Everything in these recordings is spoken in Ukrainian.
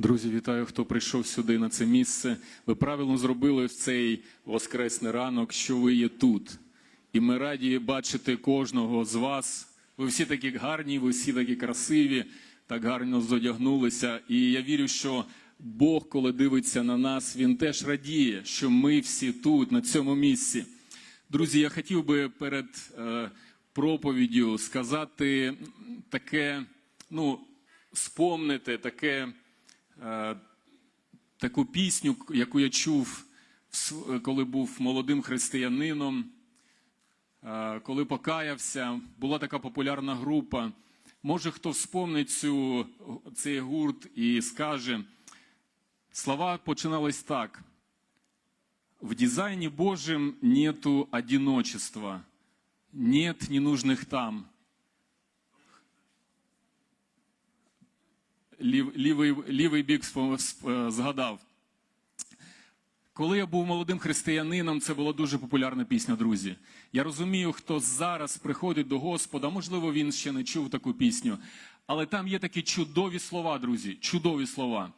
Друзі, вітаю, хто прийшов сюди на це місце. Ви правильно зробили в цей воскресний ранок, що ви є тут. І ми раді бачити кожного з вас. Ви всі такі гарні, ви всі такі красиві, так гарно зодягнулися. І я вірю, що Бог, коли дивиться на нас, він теж радіє, що ми всі тут, на цьому місці. Друзі, я хотів би перед е, проповіддю сказати таке, ну, спомнити таке, таку пісню, яку я чув, коли був молодим християнином, е, коли покаявся. Була така популярна група. Може, хто вспомнить цю, цей гурт і скаже, слова починались так. В дизайне Божьем нету одиночества, нет ненужных там. Лів, лівий, лівий бік згадав. Коли я був молодим християнином, це була дуже популярна пісня, друзі. Я розумію, хто зараз приходить до Господа, можливо, він ще не чув таку пісню, але там є такі чудові слова, друзі, чудові слова.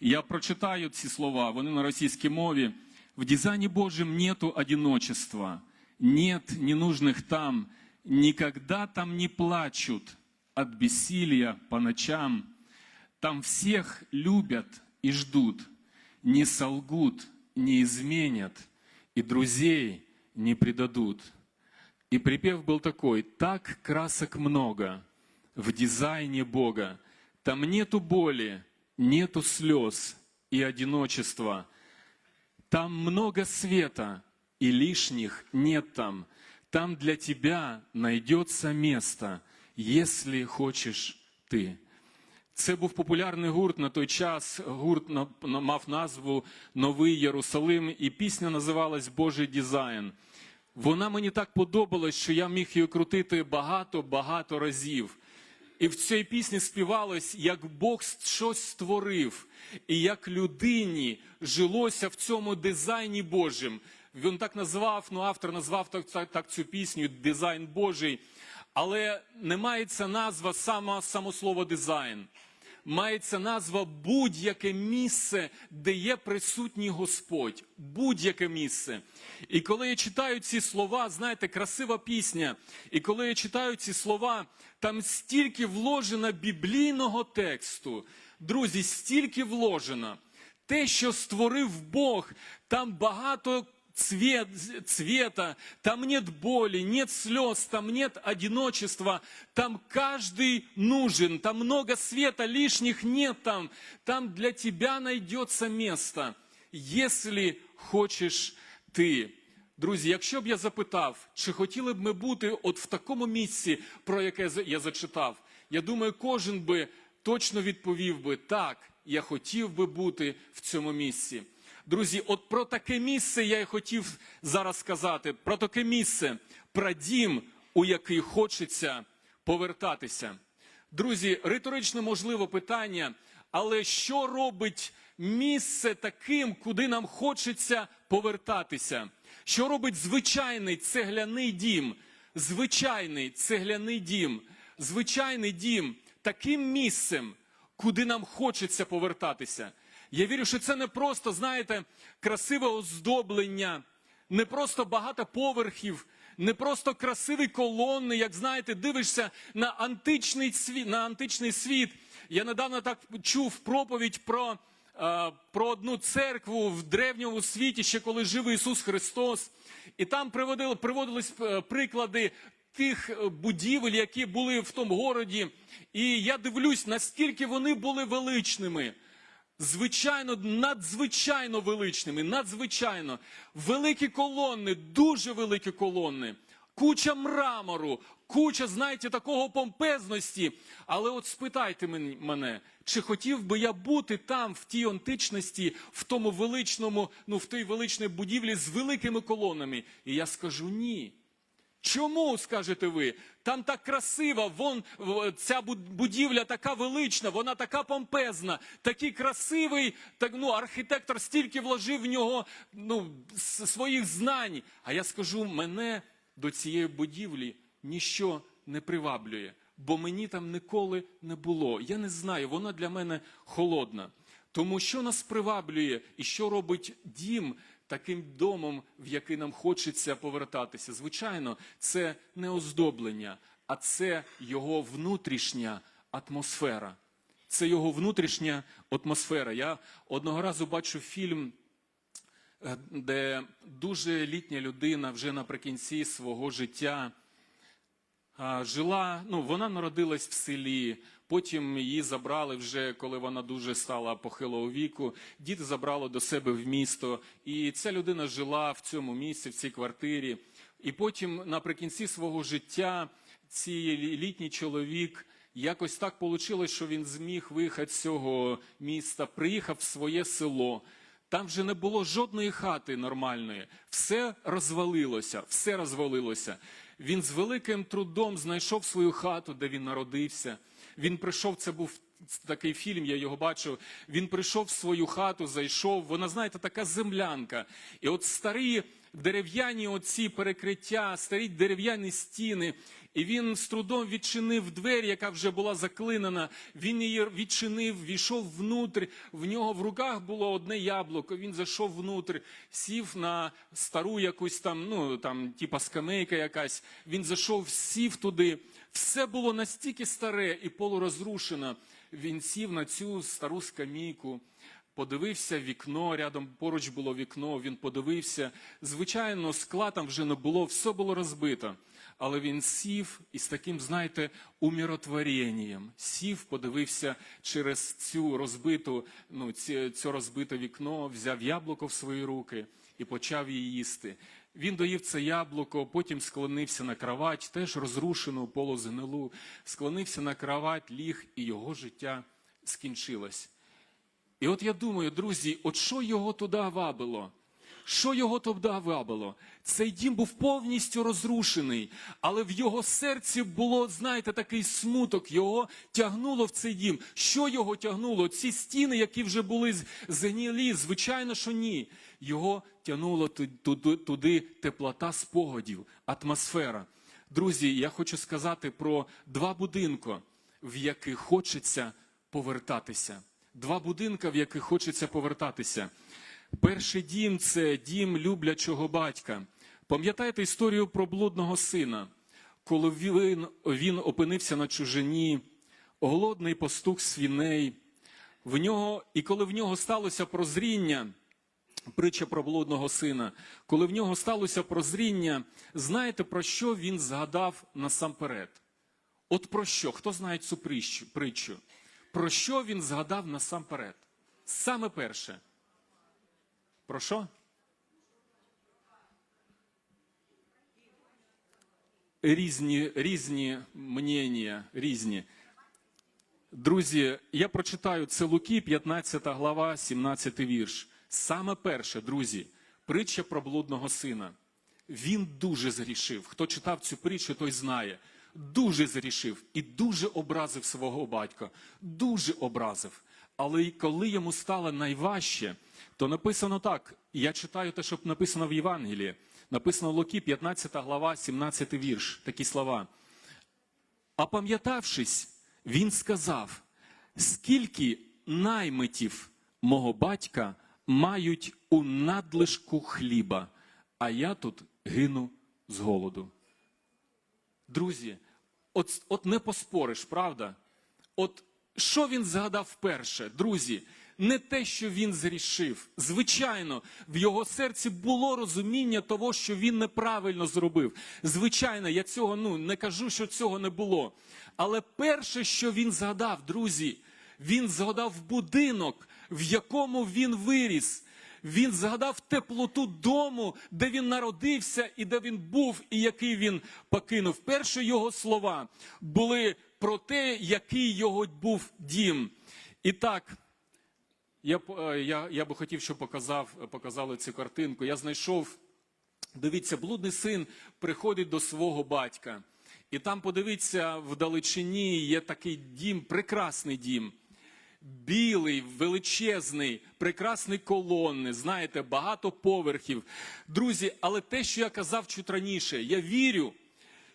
Я прочитаю ці слова, вони на російській мові. В дизайне Божьем нету одиночества, нет ненужных там, никогда там не плачут от бессилия по ночам. Там всех любят и ждут, не солгут, не изменят, и друзей не предадут. И припев был такой, так красок много в дизайне Бога. Там нету боли, нету слез и одиночества. Там много света, и лишних нет там. Там для тебя найдется место, если хочешь ты. Це був популярний гурт на той час. Гурт мав назву Новий Єрусалим, і пісня називалась Божий дизайн. Вона мені так подобалась, що я міг її крутити багато-багато разів. І в цій пісні співалось, як Бог щось створив, і як людині жилося в цьому дизайні Божим. Він так назвав, ну автор назвав так, так, так цю пісню Дизайн Божий. Але не мається назва саме само слово дизайн. Мається назва будь-яке місце, де є присутній Господь. Будь-яке місце. І коли я читаю ці слова, знаєте, красива пісня. І коли я читаю ці слова, там стільки вложено біблійного тексту. Друзі, стільки вложено. Те, що створив Бог, там багато цвет, цвета, там нет боли, нет слез, там нет одиночества, там каждый нужен, там много света, лишних нет там, там для тебя найдется место, если хочеш ти. Друзі, якщо б я запитав, чи хотіли б ми бути от в такому місці, про яке я зачитав, я думаю, кожен би точно відповів би так, я хотів би бути в цьому місці. Друзі, от про таке місце я і хотів зараз сказати. Про таке місце, про дім, у який хочеться повертатися. Друзі, риторично можливо питання, але що робить місце таким, куди нам хочеться повертатися? Що робить звичайний цегляний дім? Звичайний цегляний дім, звичайний дім таким місцем, куди нам хочеться повертатися. Я вірю, що це не просто, знаєте, красиве оздоблення, не просто багато поверхів, не просто красиві колони, як знаєте, дивишся на античний світ, на античний світ. Я недавно так чув проповідь про, е, про одну церкву в древньому світі, ще коли жив Ісус Христос. І там приводили, приводились е, приклади тих е, будівель, які були в тому городі. І я дивлюсь, наскільки вони були величними. Звичайно, надзвичайно величними, надзвичайно. Великі колони, дуже великі колони, куча мрамору, куча, знаєте, такого помпезності. Але от спитайте мене, чи хотів би я бути там, в тій античності, в тому величному, ну в тій величній будівлі з великими колонами? І я скажу ні. Чому скажете ви? Там так красиво, вон ця будівля така велична, вона така помпезна, такий красивий, так ну архітектор стільки вложив в нього ну, своїх знань. А я скажу, мене до цієї будівлі ніщо не приваблює, бо мені там ніколи не було. Я не знаю, вона для мене холодна. Тому що нас приваблює і що робить дім таким домом, в який нам хочеться повертатися? Звичайно, це не оздоблення, а це його внутрішня атмосфера. Це його внутрішня атмосфера. Я одного разу бачу фільм, е, де дуже літня людина вже наприкінці свого життя жила, ну, вона народилась в селі, потім її забрали вже, коли вона дуже стала похилого віку. Діти забрали до себе в місто, і ця людина жила в цьому місці, в цій квартирі. І потім, наприкінці свого життя, цей літній чоловік якось так вийшло, що він зміг виїхати з цього міста, приїхав в своє село. Там вже не було жодної хати нормальної. Все розвалилося, все розвалилося. Він з великим трудом знайшов свою хату, де він народився. Він прийшов, це був такий фільм, я його бачив. Він прийшов в свою хату, зайшов. Вона, знаєте, така землянка. І от старі дерев'яні оці перекриття, старі дерев'яні стіни. І він з трудом відчинив двері, яка вже була заклинена. Він її відчинив, війшов внутрь. В нього в руках було одне яблуко. Він зайшов внутрь, сів на стару якусь там, ну там, типа скамейка якась. Він зайшов, сів туди. Все було настільки старе і полурозрушено. Він сів на цю стару скамійку. Подивився вікно, рядом поруч було вікно, він подивився. Звичайно, скла там вже не було, все було розбито. Але він сів із таким, знаєте, умиротворенням. Сів, подивився через цю розбиту, ну, ці, це розбите вікно, взяв яблуко в свої руки і почав її їсти. Він доїв це яблуко, потім склонився на кровать, теж розрушену полузгнилу, склонився на кровать, ліг, і його життя скінчилось. І от я думаю, друзі, от що його туди вабило? Що його туди вабило? Цей дім був повністю розрушений, але в його серці було, знаєте, такий смуток. Його тягнуло в цей дім. Що його тягнуло? Ці стіни, які вже були згнілі, звичайно, що ні. Його тягнуло туди, туди теплота спогадів, атмосфера. Друзі, я хочу сказати про два будинки, в яких хочеться повертатися. Два будинки, в яких хочеться повертатися. Перший дім це дім люблячого батька. Пам'ятаєте історію про блудного сина, коли він, він опинився на чужині, голодний пастух свіней. В нього, і коли в нього сталося прозріння, притча про блудного сина, коли в нього сталося прозріння, знаєте про що він згадав насамперед? От про що? Хто знає цю притчу? Про що він згадав насамперед? Саме перше. Про що? Різні, різні мнення, різні. Друзі, я прочитаю це Луки, 15 глава, 17 вірш. Саме перше, друзі, притча про блудного сина. Він дуже згрішив. Хто читав цю притчу, той знає. Дуже згрішив і дуже образив свого батька. Дуже образив. Але коли йому стало найважче, то написано так. Я читаю те, що написано в Євангелії. Написано в Луки, 15 глава, 17 вірш. Такі слова. А пам'ятавшись, він сказав: скільки наймитів мого батька мають у надлишку хліба, а я тут гину з голоду. Друзі, от, от не поспориш, правда? От що він згадав вперше, друзі? Не те, що він зрішив. Звичайно, в його серці було розуміння того, що він неправильно зробив. Звичайно, я цього ну не кажу, що цього не було. Але перше, що він згадав, друзі, він згадав будинок, в якому він виріс. Він згадав теплоту дому, де він народився і де він був, і який він покинув. Перші його слова були про те, який його був дім. І так, я, е, я, я би хотів, щоб показав, показали цю картинку. Я знайшов, дивіться, блудний син приходить до свого батька. І там, подивіться, вдалечині є такий дім, прекрасний дім. Білий, величезний, прекрасний колонни, знаєте, багато поверхів. Друзі, але те, що я казав чуть раніше, я вірю,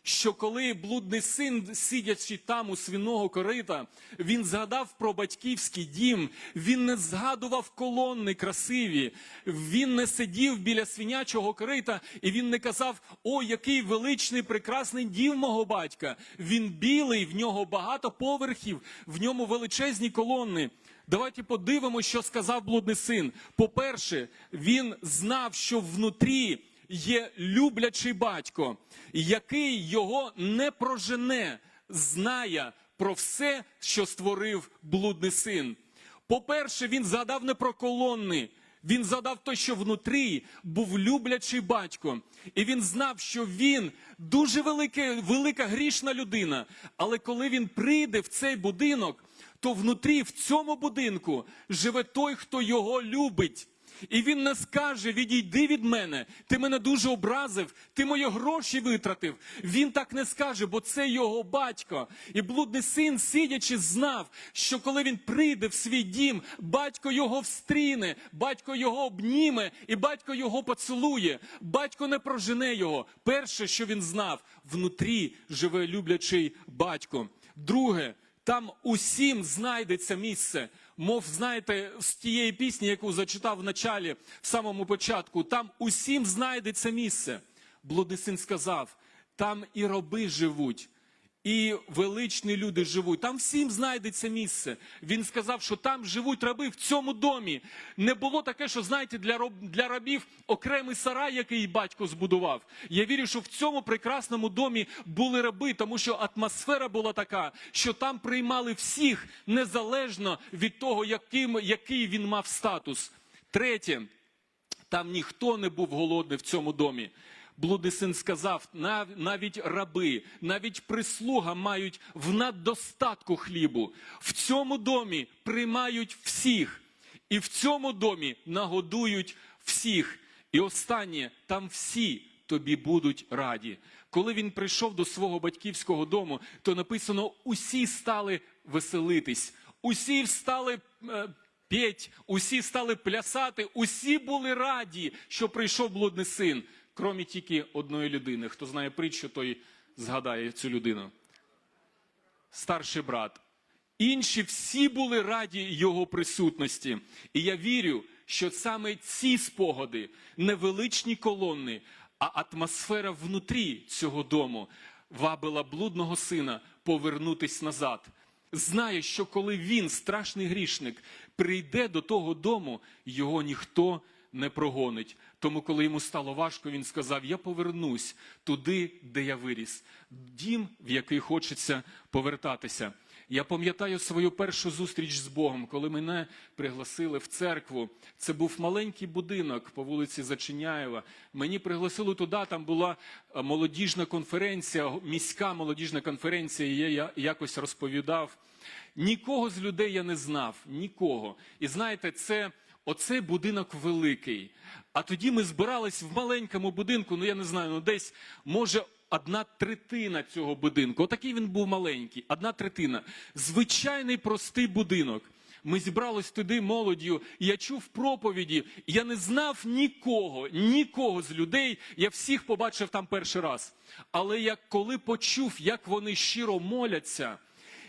що коли блудний син, сидячи там у свиного корита, він згадав про батьківський дім, він не згадував колонни красиві, він не сидів біля свинячого корита, і він не казав: О, який величний, прекрасний дім мого батька! Він білий, в нього багато поверхів, в ньому величезні колонни. Давайте подивимося, що сказав блудний син. По-перше, він знав, що внутрі є люблячий батько, який його не прожене, знає про все, що створив блудний син. По-перше, він згадав не про колонни. Він згадав те, що внутрі був люблячий батько, і він знав, що він дуже велике, велика грішна людина. Але коли він прийде в цей будинок, то внутрі в цьому будинку живе той, хто його любить. І він не скаже: відійди від мене, ти мене дуже образив, ти мої гроші витратив. Він так не скаже, бо це його батько. І блудний син, сидячи, знав, що коли він прийде в свій дім, батько його встріне, батько його обніме, і батько його поцілує. Батько не прожене його. Перше, що він знав, внутрі живе люблячий батько. Друге, там усім знайдеться місце. Мов знаєте, з тієї пісні, яку зачитав в началі, в самому початку, там усім знайдеться місце. Блудисин сказав: там і роби живуть, і величні люди живуть. Там всім знайдеться місце. Він сказав, що там живуть раби в цьому домі. Не було таке, що знаєте, для роб, для рабів окремий сарай, який батько збудував. Я вірю, що в цьому прекрасному домі були раби, тому що атмосфера була така, що там приймали всіх незалежно від того, яким, який він мав статус. Третє, там ніхто не був голодний в цьому домі. Блудний син сказав, «Нав- навіть раби, навіть прислуга мають в наддостатку хлібу. В цьому домі приймають всіх, і в цьому домі нагодують всіх. І останнє, там всі тобі будуть раді. Коли він прийшов до свого батьківського дому, то написано: усі стали веселитись, усі стали. е, петь, усі стали плясати, усі були раді, що прийшов блудний син, крім тільки одної людини. Хто знає притчу, той згадає цю людину. Старший брат. Інші всі були раді його присутності. І я вірю, що саме ці спогади, невеличні колони, а атмосфера внутрі цього дому вабила блудного сина повернутись назад. Знає, що коли він, страшний грішник, прийде до того дому, його ніхто не прогонить. Тому, коли йому стало важко, він сказав: Я повернусь туди, де я виріс, дім, в який хочеться повертатися. Я пам'ятаю свою першу зустріч з Богом, коли мене пригласили в церкву. Це був маленький будинок по вулиці Зачиняєва. Мені пригласили туди, там була е, молодіжна конференція, міська молодіжна конференція, і я я якось розповідав. Нікого з людей я не знав, нікого. І знаєте, це оцей будинок великий. А тоді ми збирались в маленькому будинку, ну я не знаю, ну десь може одна третина цього будинку. Отакий він був маленький, одна третина. Звичайний простий будинок. Ми зібрались туди молоддю, і я чув проповіді. Я не знав нікого, нікого з людей. Я всіх побачив там перший раз. Але як коли почув, як вони щиро моляться,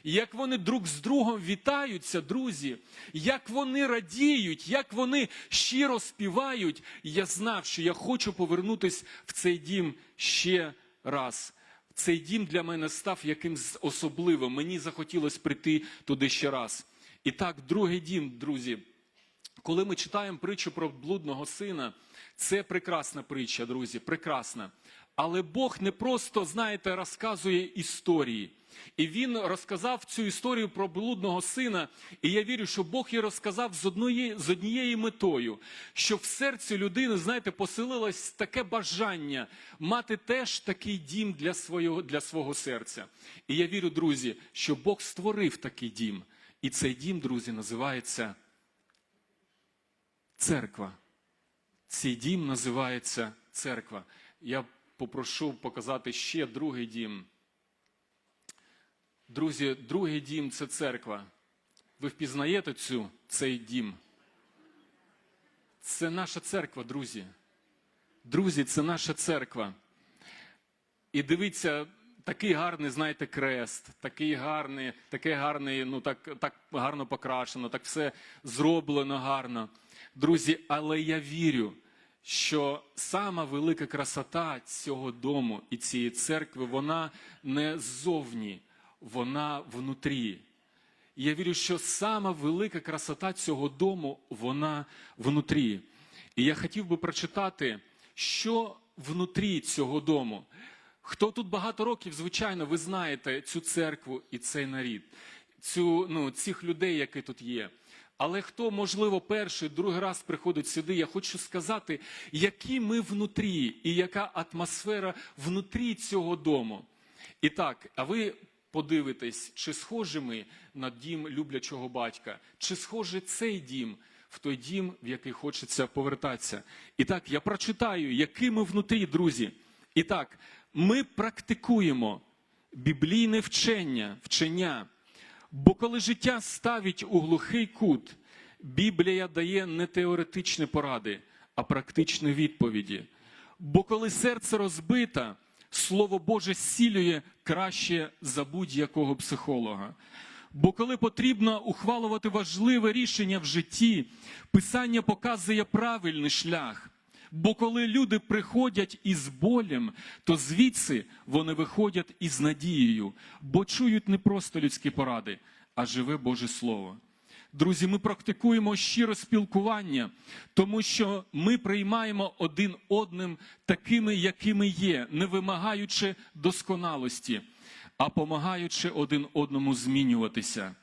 як вони друг з другом вітаються, друзі, як вони радіють, як вони щиро співають, я знав, що я хочу повернутися в цей дім ще раз. Цей дім для мене став якимсь особливим. Мені захотілося прийти туди ще раз. І так, другий дім, друзі. Коли ми читаємо притчу про блудного сина, це прекрасна притча, друзі, прекрасна. Але Бог не просто, знаєте, розказує історії. І він розказав цю історію про блудного сина. І я вірю, що Бог її розказав з однією, з однією метою, щоб в серці людини, знаєте, поселилось таке бажання мати теж такий дім для свого, для свого серця. І я вірю, друзі, що Бог створив такий дім. І цей дім, друзі, називається церква. Цей дім називається церква. Я попрошу показати ще другий дім. Друзі, другий дім це церква. Ви впізнаєте цю, цей дім? Це наша церква, друзі. Друзі, це наша церква. І дивіться, такий гарний, знаєте, крест, такий гарний, таке гарний, ну так, так гарно покрашено, так все зроблено гарно. Друзі, але я вірю, що сама велика красота цього дому і цієї церкви, вона не ззовні, вона внутрі. Я вірю, що сама велика красота цього дому, вона внутрі. І я хотів би прочитати, що внутрі цього дому. Хто тут багато років, звичайно, ви знаєте цю церкву і цей нарід, цю, ну, цих людей, які тут є. Але хто, можливо, перший, другий раз приходить сюди, я хочу сказати, які ми внутрі і яка атмосфера внутрі цього дому. І так, а ви подивитесь, чи схожі ми на дім люблячого батька, чи схожий цей дім в той дім, в який хочеться повертатися. І так, я прочитаю, які ми внутрі, друзі. І так, ми практикуємо біблійне вчення, вчення. Бо коли життя ставить у глухий кут, Біблія дає не теоретичні поради, а практичні відповіді. Бо коли серце розбите, Слово Боже зцілює краще за будь-якого психолога. Бо коли потрібно ухвалувати важливе рішення в житті, Писання показує правильний шлях. Бо коли люди приходять із болем, то звідси вони виходять із надією, бо чують не просто людські поради, а живе Боже Слово. Друзі, ми практикуємо щире спілкування, тому що ми приймаємо один одним такими, якими є, не вимагаючи досконалості, а помагаючи один одному змінюватися.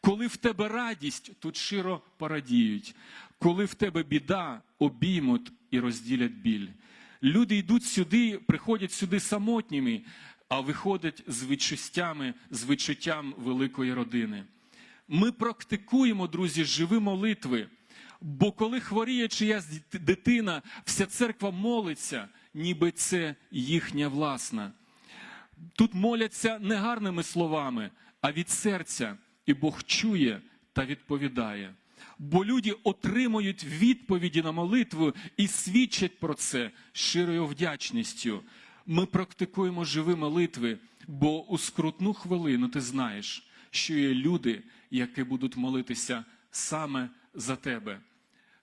Коли в тебе радість, тут щиро порадіють. Коли в тебе біда, обіймуть і розділять біль. Люди йдуть сюди, приходять сюди самотніми, а виходять з відчуттями, з відчуттям великої родини. Ми практикуємо, друзі, живі молитви. Бо коли хворіє чиясь дитина, вся церква молиться, ніби це їхня власна. Тут моляться не гарними словами, а від серця, і Бог чує та відповідає. Бо люди отримують відповіді на молитву і свідчать про це щирою вдячністю. Ми практикуємо живі молитви, бо у скрутну хвилину ти знаєш, що є люди, які будуть молитися саме за тебе.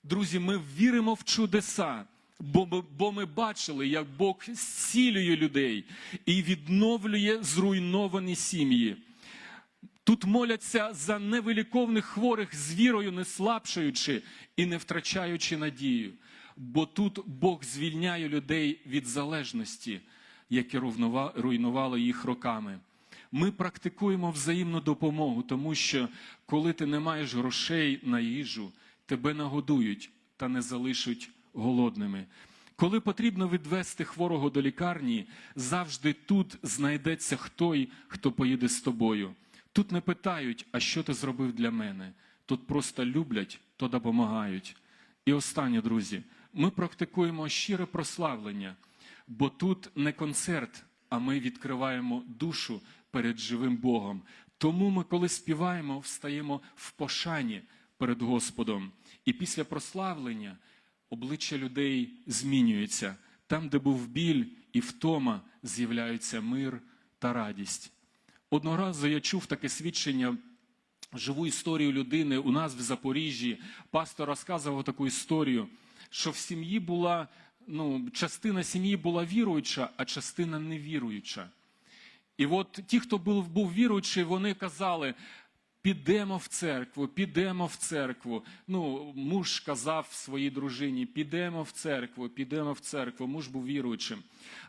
Друзі, ми віримо в чудеса, бо ми, бо ми бачили, як Бог зцілює людей і відновлює зруйновані сім'ї. Тут моляться за невиліковних хворих з вірою, не слабшаючи і не втрачаючи надію. Бо тут Бог звільняє людей від залежності, які руйнува- руйнували їх роками. Ми практикуємо взаємну допомогу, тому що коли ти не маєш грошей на їжу, тебе нагодують та не залишать голодними. Коли потрібно відвести хворого до лікарні, завжди тут знайдеться хтой, хто поїде з тобою. Тут не питають, а що ти зробив для мене. Тут просто люблять, то допомагають. І останнє, друзі, ми практикуємо щире прославлення, бо тут не концерт, а ми відкриваємо душу перед живим Богом. Тому ми, коли співаємо, встаємо в пошані перед Господом. І після прославлення обличчя людей змінюється. Там, де був біль і втома, з'являються мир та радість. Одного разу я чув таке свідчення, живу історію людини у нас в Запоріжжі. Пастор розказував таку історію, що в сім'ї була, ну, частина сім'ї була віруюча, а частина невіруюча. І от ті, хто був, був віруючий, вони казали: підемо в церкву, підемо в церкву. Ну, муж казав своїй дружині: підемо в церкву, підемо в церкву. Муж був віруючим.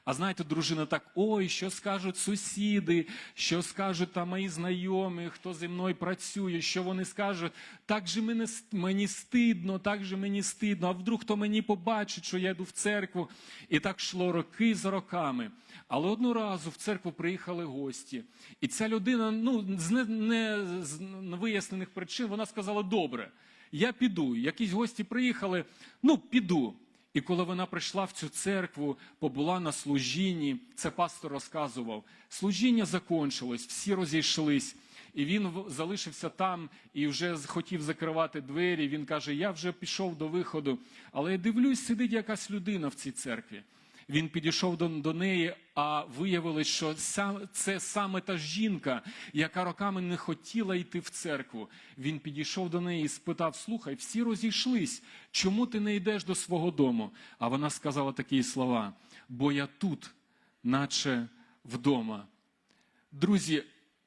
А знаєте, дружина так: ой, що скажуть сусіди, що скажуть там мої знайомі, хто зі мною працює, що вони скажуть, так же мені, мені стидно, так же мені стидно. А вдруг хто мені побачить, що я йду в церкву. І так йшло роки за роками. Але одного разу в церкву приїхали гості, і ця людина, ну не, не з невияснених причин, вона сказала: добре, я піду. Якісь гості приїхали, ну піду. І коли вона прийшла в цю церкву, побула на служінні, це пастор розказував. Служіння закончилось, всі розійшлись. І він залишився там і вже хотів закривати двері. Він каже: Я вже пішов до виходу, але я дивлюсь, сидить якась людина в цій церкві. Він підійшов до, до неї, а виявилось, що сам, це саме та жінка, яка роками не хотіла йти в церкву. Він підійшов до неї і спитав: Слухай, всі розійшлись. Чому ти не йдеш до свого дому? А вона сказала такі слова: бо я тут, наче вдома. Друзі,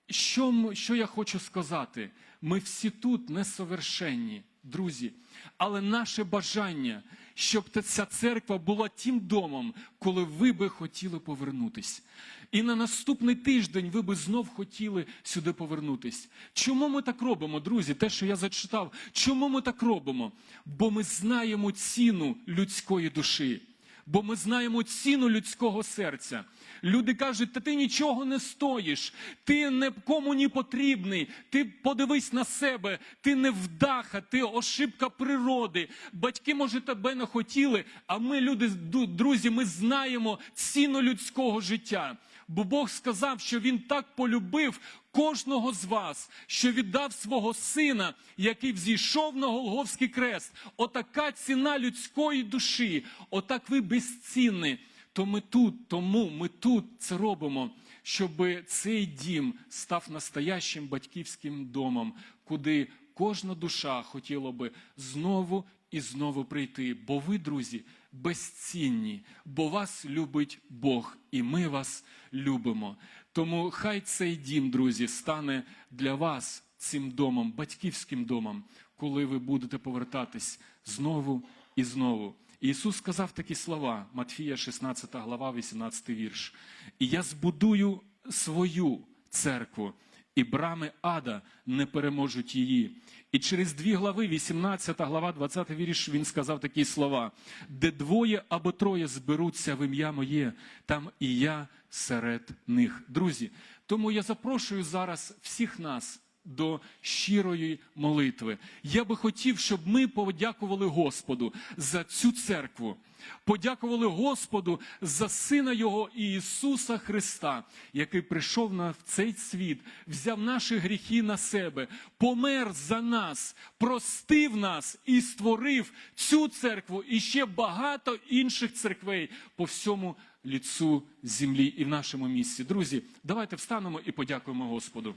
що, що я хочу сказати? Ми всі тут несовершенні, друзі. Але наше бажання, щоб ця церква була тим домом, коли ви би хотіли повернутись. І на наступний тиждень ви би знов хотіли сюди повернутись. Чому ми так робимо, друзі? Те, що я зачитав, чому ми так робимо? Бо ми знаємо ціну людської душі бо ми знаємо ціну людського серця. Люди кажуть, та ти нічого не стоїш, ти нікому не потрібний, ти подивись на себе, ти не вдаха, ти ошибка природи. Батьки, може, тебе не хотіли, а ми, люди, друзі, ми знаємо ціну людського життя. Бо Бог сказав, що Він так полюбив кожного з вас, що віддав свого сина, який взійшов на Голговський крест. Отака ціна людської душі, отак ви безцінні. То ми тут, тому ми тут це робимо, щоб цей дім став настоящим батьківським домом, куди кожна душа хотіла би знову і знову прийти. Бо ви, друзі, безцінні, бо вас любить Бог, і ми вас любимо. Тому хай цей дім, друзі, стане для вас цим домом, батьківським домом, коли ви будете повертатись знову і знову. Ісус сказав такі слова, Матфія, 16 глава, 18 вірш. І я збудую свою церкву, і брами ада не переможуть її. І через дві глави, 18 глава, 20 вірш, він сказав такі слова: де двоє або троє зберуться в ім'я моє, там і я серед них. Друзі, тому я запрошую зараз всіх нас до щирої молитви. Я би хотів, щоб ми подякували Господу за цю церкву. Подякували Господу за Сина Його Ісуса Христа, який прийшов на цей світ, взяв наші гріхи на себе, помер за нас, простив нас і створив цю церкву і ще багато інших церквей по всьому ліцу землі і в нашому місці. Друзі, давайте встанемо і подякуємо Господу.